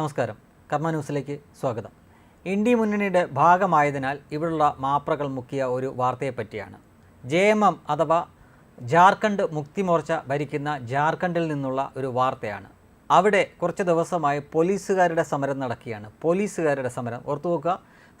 നമസ്കാരം. കർമ്മ ന്യൂസിലേക്ക് സ്വാഗതം. ഇന്ത്യ മുന്നണിയുടെ ഭാഗമായതിനാൽ ഇവിടുള്ള മാപ്രകൾ മുക്കിയ ഒരു വാർത്തയെപ്പറ്റിയാണ്. ജെ എം എം അഥവാ ജാർഖണ്ഡ് മുക്തി മോർച്ച ഭരിക്കുന്ന ജാർഖണ്ഡിൽ നിന്നുള്ള ഒരു വാർത്തയാണ്. അവിടെ കുറച്ച് ദിവസമായി പോലീസുകാരുടെ സമരം നടക്കുകയാണ്. പോലീസുകാരുടെ സമരം. ഓർത്തു നോക്കുക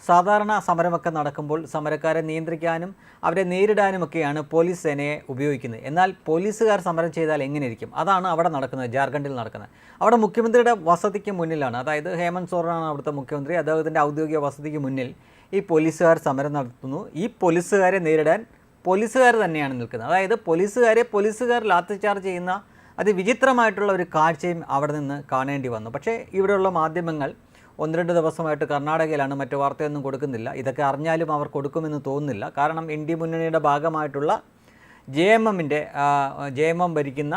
സാധാരണ സമരമൊക്കെ നടക്കുമ്പോൾ സമരക്കാരെ നിയന്ത്രിക്കാനും അവരെ നേരിടാനുമൊക്കെയാണ് പോലീസ് സേനയെ ഉപയോഗിക്കുന്നത്. എന്നാൽ പോലീസുകാർ സമരം ചെയ്താൽ എങ്ങനെയിരിക്കും? അതാണ് അവിടെ നടക്കുന്നത് ജാർഖണ്ഡിൽ നടക്കുന്നത്. അവിടെ മുഖ്യമന്ത്രിയുടെ വസതിക്ക് മുന്നിലാണ്. അതായത് ഹേമന്ത് സോറനാണ് അവിടുത്തെ മുഖ്യമന്ത്രി. അദ്ദേഹത്തിന്റെ ഔദ്യോഗിക വസതിക്ക് മുന്നിൽ ഈ പോലീസുകാർ സമരം നടത്തുന്നു. ഈ പോലീസുകാരെ നേരിടാൻ പോലീസുകാർ തന്നെയാണ് നിൽക്കുന്നത്. അതായത് പോലീസുകാരെ പോലീസുകാർ ലാത്തിചാർജ് ചെയ്യുന്ന അതിവിചിത്രമായിട്ടുള്ള ഒരു കാഴ്ചയും അവിടെ നിന്ന് കാണേണ്ടി വന്നു. പക്ഷേ ഇവിടെയുള്ള മാധ്യമങ്ങൾ ഒന്ന് രണ്ട് ദിവസമായിട്ട് കർണാടകയിലാണ് മറ്റു വാർത്തയൊന്നും കൊടുക്കുന്നില്ല. ഇതൊക്കെ അറിഞ്ഞാലും അവർ കൊടുക്കുമെന്ന് തോന്നുന്നില്ല. കാരണം ഇന്ത്യ മുന്നണിയുടെ ഭാഗമായിട്ടുള്ള ജെ എം എമ്മിന്റെ ജെ എം എം ഭരിക്കുന്ന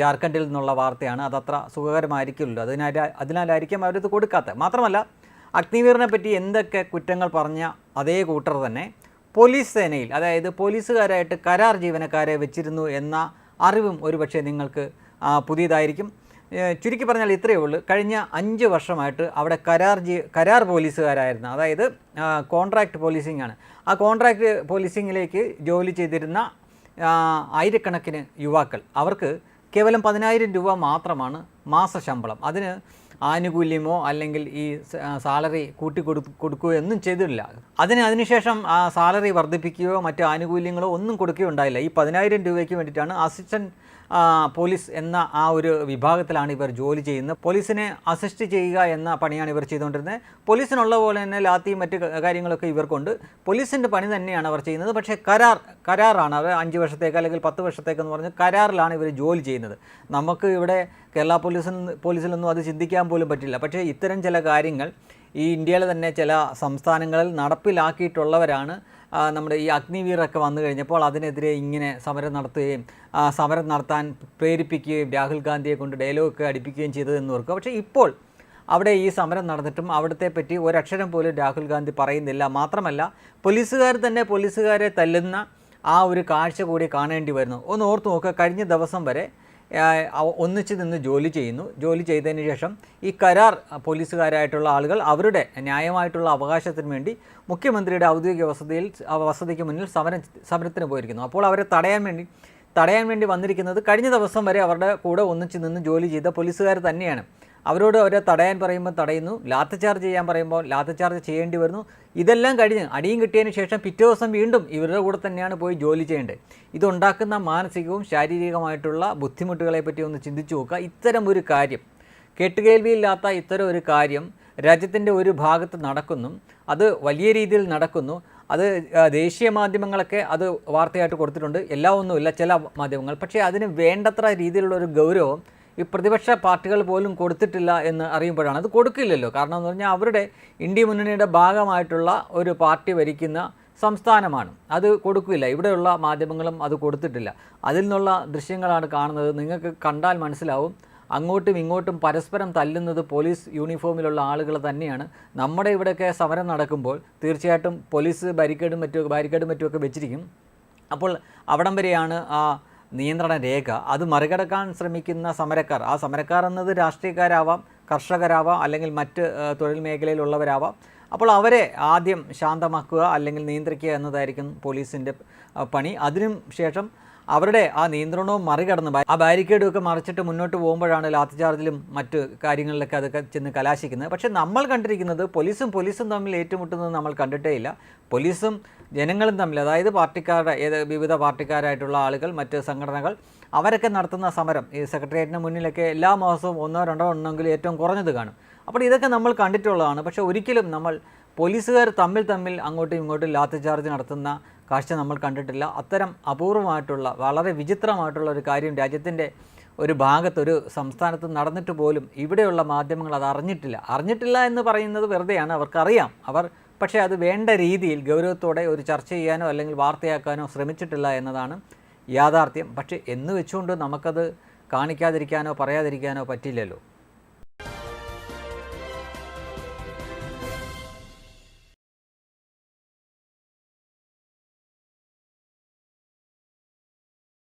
ജാർഖണ്ഡിൽ നിന്നുള്ള വാർത്തയാണ്. അതത്ര സുഖകരമായിരിക്കുമല്ലോ അതിനാൽ അതിനാലായിരിക്കും അവരിത് കൊടുക്കാത്തത്. മാത്രമല്ല അഗ്നിവീറിനെ പറ്റി എന്തൊക്കെ കുറ്റങ്ങൾ പറഞ്ഞ അതേ കൂട്ടർ തന്നെ പോലീസ് സേനയിൽ അതായത് പോലീസുകാരായിട്ട് കരാർ ജീവനക്കാരെ വെച്ചിരുന്നു എന്ന അറിവും ഒരുപക്ഷെ നിങ്ങൾക്ക് പുതിയതായിരിക്കും. ചുരുക്കി പറഞ്ഞാൽ ഇത്രയേ ഉള്ളൂ. കഴിഞ്ഞ അഞ്ച് വർഷമായിട്ട് അവിടെ കരാർ ജീ കരാർ പോലീസുകാരായിരുന്നു. അതായത് കോൺട്രാക്ട് പോലീസിംഗ് ആണ്. ആ കോൺട്രാക്ട് പോലീസിങ്ങിലേക്ക് ജോലി ചെയ്തിരുന്ന ആയിരക്കണക്കിന് യുവാക്കൾ. അവർക്ക് കേവലം പതിനായിരം രൂപ മാത്രമാണ് മാസശമ്പളം അതിന് ആനുകൂല്യമോ അല്ലെങ്കിൽ ഈ സാലറി കൂട്ടി കൊടു കൊടുക്കുകയോ ഒന്നും ചെയ്തിട്ടില്ല. അതിന് അതിനുശേഷം ആ സാലറി വർദ്ധിപ്പിക്കുകയോ മറ്റു ആനുകൂല്യങ്ങളോ ഒന്നും കൊടുക്കുകയോ ഉണ്ടായില്ല. ഈ പതിനായിരം രൂപയ്ക്ക് വേണ്ടിയിട്ടാണ് അസിസ്റ്റന്റ് പോലീസ് എന്ന ആ ഒരു വിഭാഗത്തിലാണ് ഇവർ ജോലി ചെയ്യുന്നത്. പോലീസിനെ അസിസ്റ്റ് ചെയ്യുക എന്ന പണിയാണ് ഇവർ ചെയ്തുകൊണ്ടിരുന്നത്. പോലീസിനുള്ള പോലെ തന്നെ ലാത്തിയും മറ്റ് കാര്യങ്ങളൊക്കെ ഇവർക്കുണ്ട്. പോലീസിന്റെ പണി തന്നെയാണ് അവർ ചെയ്യുന്നത്. പക്ഷേ കരാർ കരാറാണ്. അവർ അഞ്ച് വർഷത്തേക്ക് അല്ലെങ്കിൽ പത്ത് വർഷത്തേക്ക് എന്ന് പറഞ്ഞ് കരാറിലാണ് ഇവർ ജോലി ചെയ്യുന്നത്. നമുക്ക് ഇവിടെ കേരള പോലീസിൽ പോലീസിലൊന്നും അത് ചിന്തിക്കാൻ പോലും പറ്റില്ല. പക്ഷേ ഇത്തരം ചില കാര്യങ്ങൾ ഈ ഇന്ത്യയിലെ തന്നെ ചില സംസ്ഥാനങ്ങളിൽ നടപ്പിലാക്കിയിട്ടുള്ളവരാണ്. നമ്മുടെ ഈ അഗ്നിവീറൊക്കെ വന്നു കഴിഞ്ഞപ്പോൾ അതിനെതിരെ ഇങ്ങനെ സമരം നടത്തുകയും സമരം നടത്താൻ പ്രേരിപ്പിക്കുകയും രാഹുൽ ഗാന്ധിയെ കൊണ്ട് ഡയലോഗൊക്കെ അടിപ്പിക്കുകയും ചെയ്തതെന്ന് ഓർക്കുക. പക്ഷേ ഇപ്പോൾ അവിടെ ഈ സമരം നടന്നിട്ടും അവിടുത്തെ പറ്റി ഒരക്ഷരം പോലും രാഹുൽ ഗാന്ധി പറയുന്നില്ല. മാത്രമല്ല പോലീസുകാർ തന്നെ പോലീസുകാരെ തല്ലുന്ന ആ ഒരു കാഴ്ച കൂടി കാണേണ്ടി വരുന്നു. ഒന്ന് ഓർത്ത് നോക്കുക കഴിഞ്ഞ ദിവസം വരെ ഒന്നിച്ച് നിന്ന് ജോലി ചെയ്യുന്നു. ജോലി ചെയ്തതിന് ശേഷം ഈ കരാർ പോലീസുകാരായിട്ടുള്ള ആളുകൾ അവരുടെ ന്യായമായിട്ടുള്ള അവകാശത്തിന് വേണ്ടി മുഖ്യമന്ത്രിയുടെ ഔദ്യോഗിക വസതിയിൽ വസതിക്ക് മുന്നിൽ സമരം സമരത്തിന് പോയിരിക്കുന്നു. അപ്പോൾ അവരെ തടയാൻ വേണ്ടി തടയാൻ വേണ്ടി വന്നിരിക്കുന്നത് കഴിഞ്ഞ ദിവസം വരെ അവരുടെ കൂടെ ഒന്നിച്ച് നിന്ന് ജോലി ചെയ്ത പോലീസുകാർ തന്നെയാണ്. അവരോട് അവരെ തടയാൻ പറയുമ്പോൾ തടയുന്നു ലാത്തി ചാർജ് ചെയ്യാൻ പറയുമ്പോൾ ലാത്തി ചാർജ് ചെയ്യേണ്ടി വരുന്നു. ഇതെല്ലാം കഴിഞ്ഞ് അടിയും കിട്ടിയതിന് ശേഷം പിറ്റേ ദിവസം വീണ്ടും ഇവരുടെ കൂടെ തന്നെയാണ് പോയി ജോലി ചെയ്യേണ്ടത്. ഇതുണ്ടാക്കുന്ന മാനസികവും ശാരീരികമായിട്ടുള്ള ബുദ്ധിമുട്ടുകളെ പറ്റി ഒന്ന് ചിന്തിച്ചു നോക്കുക. ഇത്തരം ഒരു കാര്യം കേട്ടുകേൾവിയില്ലാത്ത ഇത്തരം ഒരു കാര്യം രാജ്യത്തിന്റെ ഒരു ഭാഗത്ത് നടക്കുന്നു. അത് വലിയ രീതിയിൽ നടക്കുന്നു. അത് ദേശീയ മാധ്യമങ്ങളൊക്കെ അത് വാർത്തയായിട്ട് കൊടുത്തിട്ടുണ്ട്. എല്ലാം ഒന്നുമില്ല ചില മാധ്യമങ്ങൾ. പക്ഷേ അതിന് വേണ്ടത്ര രീതിയിലുള്ള ഒരു ഗൗരവം ഈ പ്രതിപക്ഷ പാർട്ടികൾ പോലും കൊടുത്തിട്ടില്ല എന്ന് അറിയുമ്പോഴാണ് അത് കൊടുക്കില്ലല്ലോ. കാരണം എന്ന് പറഞ്ഞാൽ അവരുടെ ഇന്ത്യ മുന്നണിയുടെ ഭാഗമായിട്ടുള്ള ഒരു പാർട്ടി ഭരിക്കുന്ന സംസ്ഥാനമാണ്. അത് കൊടുക്കില്ല. ഇവിടെയുള്ള മാധ്യമങ്ങളും അത് കൊടുത്തിട്ടില്ല. അതിൽ നിന്നുള്ള ദൃശ്യങ്ങളാണ് കാണുന്നത്. നിങ്ങൾക്ക് കണ്ടാൽ മനസ്സിലാവും. അങ്ങോട്ടും ഇങ്ങോട്ടും പരസ്പരം തല്ലുന്നത് പോലീസ് യൂണിഫോമിലുള്ള ആളുകൾ തന്നെയാണ്. നമ്മുടെ ഇവിടെയൊക്കെ സമരം നടക്കുമ്പോൾ തീർച്ചയായിട്ടും പോലീസ് ബാരിക്കേഡും മറ്റും ബാരിക്കേഡും മറ്റുമൊക്കെ വെച്ചിരിക്കും. അപ്പോൾ അവിടം വരെയാണ് ആ നിയന്ത്രണ രേഖ. അത് മറികടക്കാൻ ശ്രമിക്കുന്ന സമരക്കാർ. ആ സമരക്കാർ എന്നത് രാഷ്ട്രീയക്കാരാവാം കർഷകരാവാം അല്ലെങ്കിൽ മറ്റ് തൊഴിൽ മേഖലയിലുള്ളവരാവാം. അപ്പോൾ അവരെ ആദ്യം ശാന്തമാക്കുക അല്ലെങ്കിൽ നിയന്ത്രിക്കുക എന്നതായിരിക്കും പോലീസിന്റെ പണി. അതിനും ശേഷം അവരുടെ ആ നിയന്ത്രണവും മറികടന്ന് ആ ബാരിക്കേഡും ഒക്കെ മറിച്ചിട്ട് മുന്നോട്ട് പോകുമ്പോഴാണ് ലാത്തി ചാർജിലും മറ്റ് കാര്യങ്ങളിലൊക്കെ അതൊക്കെ ചെന്ന് കലാശിക്കുന്നത്. പക്ഷേ നമ്മൾ കണ്ടിരിക്കുന്നത് പോലീസും പോലീസും തമ്മിൽ ഏറ്റുമുട്ടുന്നത് നമ്മൾ കണ്ടിട്ടേ ഇല്ല പോലീസും ജനങ്ങളും തമ്മിൽ അതായത് പാർട്ടിക്കാരുടെ ഏത് വിവിധ പാർട്ടിക്കാരായിട്ടുള്ള ആളുകൾ മറ്റ് സംഘടനകൾ അവരൊക്കെ നടത്തുന്ന സമരം ഈ സെക്രട്ടേറിയറ്റിന് മുന്നിലൊക്കെ എല്ലാ മാസവും ഒന്നോ രണ്ടോ ഉണ്ടെങ്കിലും ഏറ്റവും കുറഞ്ഞത് കാണും. അപ്പോൾ ഇതൊക്കെ നമ്മൾ കണ്ടിട്ടുള്ളതാണ്. പക്ഷേ ഒരിക്കലും നമ്മൾ പോലീസുകാർ തമ്മിൽ തമ്മിൽ അങ്ങോട്ടും ഇങ്ങോട്ടും ലാത്തി ചാർജ് നടത്തുന്ന കാഴ്ച നമ്മൾ കണ്ടിട്ടില്ല. അത്തരം അപൂർവമായിട്ടുള്ള വളരെ വിചിത്രമായിട്ടുള്ള ഒരു കാര്യം രാജ്യത്തിന്റെ ഒരു ഭാഗത്ത് ഒരു സംസ്ഥാനത്ത് നടന്നിട്ട് പോലും ഇവിടെയുള്ള മാധ്യമങ്ങൾ അത് അറിഞ്ഞിട്ടില്ല. അറിഞ്ഞിട്ടില്ല എന്ന് പറയുന്നത് വെറുതെയാണ് അവർക്കറിയാം. അവർ പക്ഷേ അത് വേണ്ട രീതിയിൽ ഗൗരവത്തോടെ ഒരു ചർച്ച ചെയ്യാനോ അല്ലെങ്കിൽ വാർത്തയാക്കാനോ ശ്രമിച്ചിട്ടില്ല എന്നതാണ് യാഥാർത്ഥ്യം. പക്ഷേ എന്ന് വെച്ചുകൊണ്ട് നമുക്കത് കാണിക്കാതിരിക്കാനോ പറയാതിരിക്കാനോ പറ്റില്ലല്ലോ.